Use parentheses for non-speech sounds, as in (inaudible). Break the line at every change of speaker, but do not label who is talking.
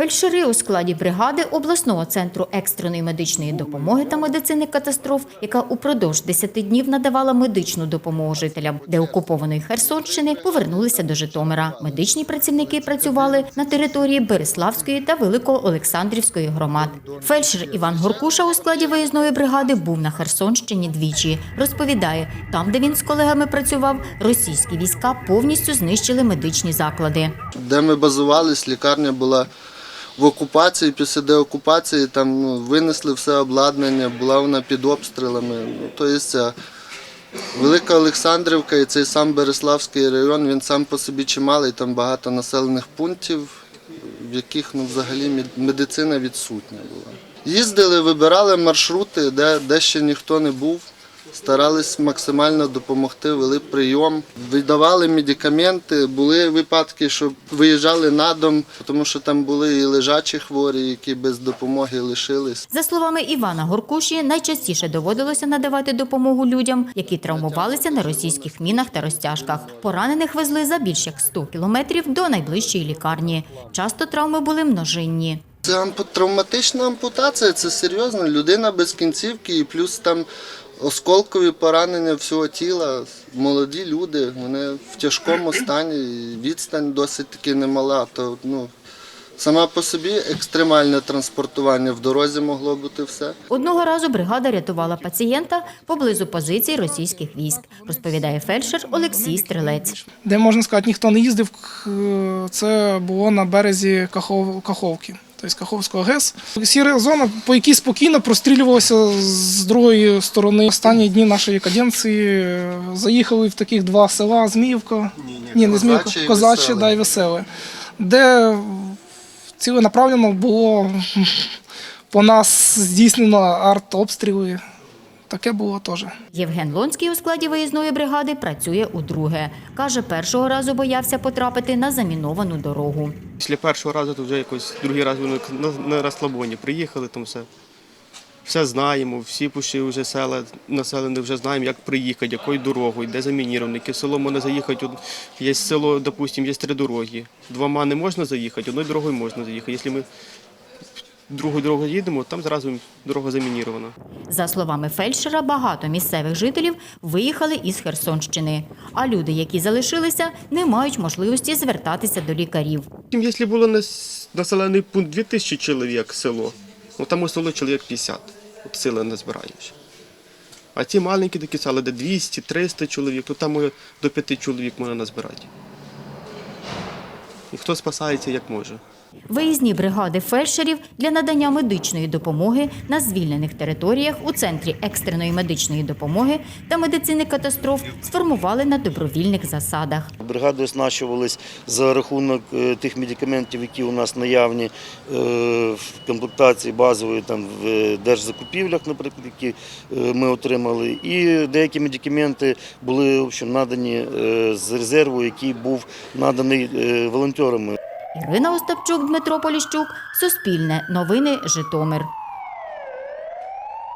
Фельдшери у складі бригади обласного центру екстреної медичної допомоги та медицини катастроф, яка упродовж 10 днів надавала медичну допомогу жителям деокупованої Херсонщини, повернулися до Житомира. Медичні працівники працювали на території Береславської та Великоолександрівської громад. Фельдшер Іван Горкуша у складі виїзної бригади був на Херсонщині двічі. Розповідає, там, де він з колегами працював, російські війська повністю знищили медичні заклади.
Де ми базувались, лікарня була в окупації, після деокупації там ну, винесли все обладнання, була вона під обстрілами. Ну, ця Велика Олександрівка і цей сам Береславський район, він сам по собі чималий, там багато населених пунктів, в яких ну, взагалі медицина відсутня була. Їздили, вибирали маршрути, де, де ще ніхто не був. Старались максимально допомогти, вели прийом, видавали медикаменти. Були випадки, що виїжджали на дом, тому що там були і лежачі хворі, які без допомоги лишились.
За словами Івана Горкуші, найчастіше доводилося надавати допомогу людям, які травмувалися на російських мінах та розтяжках. Поранених везли за більш як 100 кілометрів до найближчої лікарні. Часто травми були множинні.
Це травматична ампутація, це серйозно. Людина без кінцівки і плюс там осколкові поранення всього тіла. Молоді люди, вони в тяжкому (clears throat) стані, і відстань досить таки немала. То, ну, сама по собі екстремальне транспортування в дорозі могло бути все.
Одного разу бригада рятувала пацієнта поблизу позицій російських військ, розповідає фельдшер Олексій Стрелець.
де можна сказати, ніхто не їздив. Це було на березі Кахов, Каховки, тобто Каховського ГЕС. Сіра зона, по якій спокійно прострілювалася з другої сторони. Останні дні нашої каденції е, заїхали в таких два села Зміївка, ні, не Зміївка,
Козаче
да, і Веселе, де ціленаправленно було (laughs) по нас здійснено артобстріли. Таке було теж.
Євген Лонський у складі виїзної бригади працює удруге. Каже, першого разу боявся потрапити на заміновану дорогу.
Після першого разу то вже якось другий раз на, на розслабоні. Приїхали там все. Все знаємо, всі пішли вже села населені, вже знаємо, як приїхати, якою дорогою, де замініровано, яке село можна заїхати. От Є село, допустимо, є три дороги. Двома не можна заїхати, одною дорогою можна заїхати. Якщо ми другою дорогою їдемо, там зразу дорога замінірована.
За словами фельдшера, багато місцевих жителів виїхали із Херсонщини. А люди, які залишилися, не мають можливості звертатися до лікарів.
Втім, Якщо було населений пункт 2000 чоловік село, ну там у село чоловік 50, от сили не збираєш. А ті маленькі такі села, де 200, 300 чоловік, то там до 5 чоловік можна назбирати. І хто спасається як може.
Виїзні бригади фельдшерів для надання медичної допомоги на звільнених територіях у центрі екстреної медичної допомоги та медицини катастроф сформували на добровільних засадах.
Бригади оснащувались за рахунок е, тих медикаментів, які у нас наявні е, в комплектації базової там в е, держзакупівлях, наприклад, які ми отримали. І деякі медикаменти були общем, надані з резерву, який був наданий волонтерами.
Ірина Остапчук, Дмитро Поліщук, Суспільне, Новини, Житомир.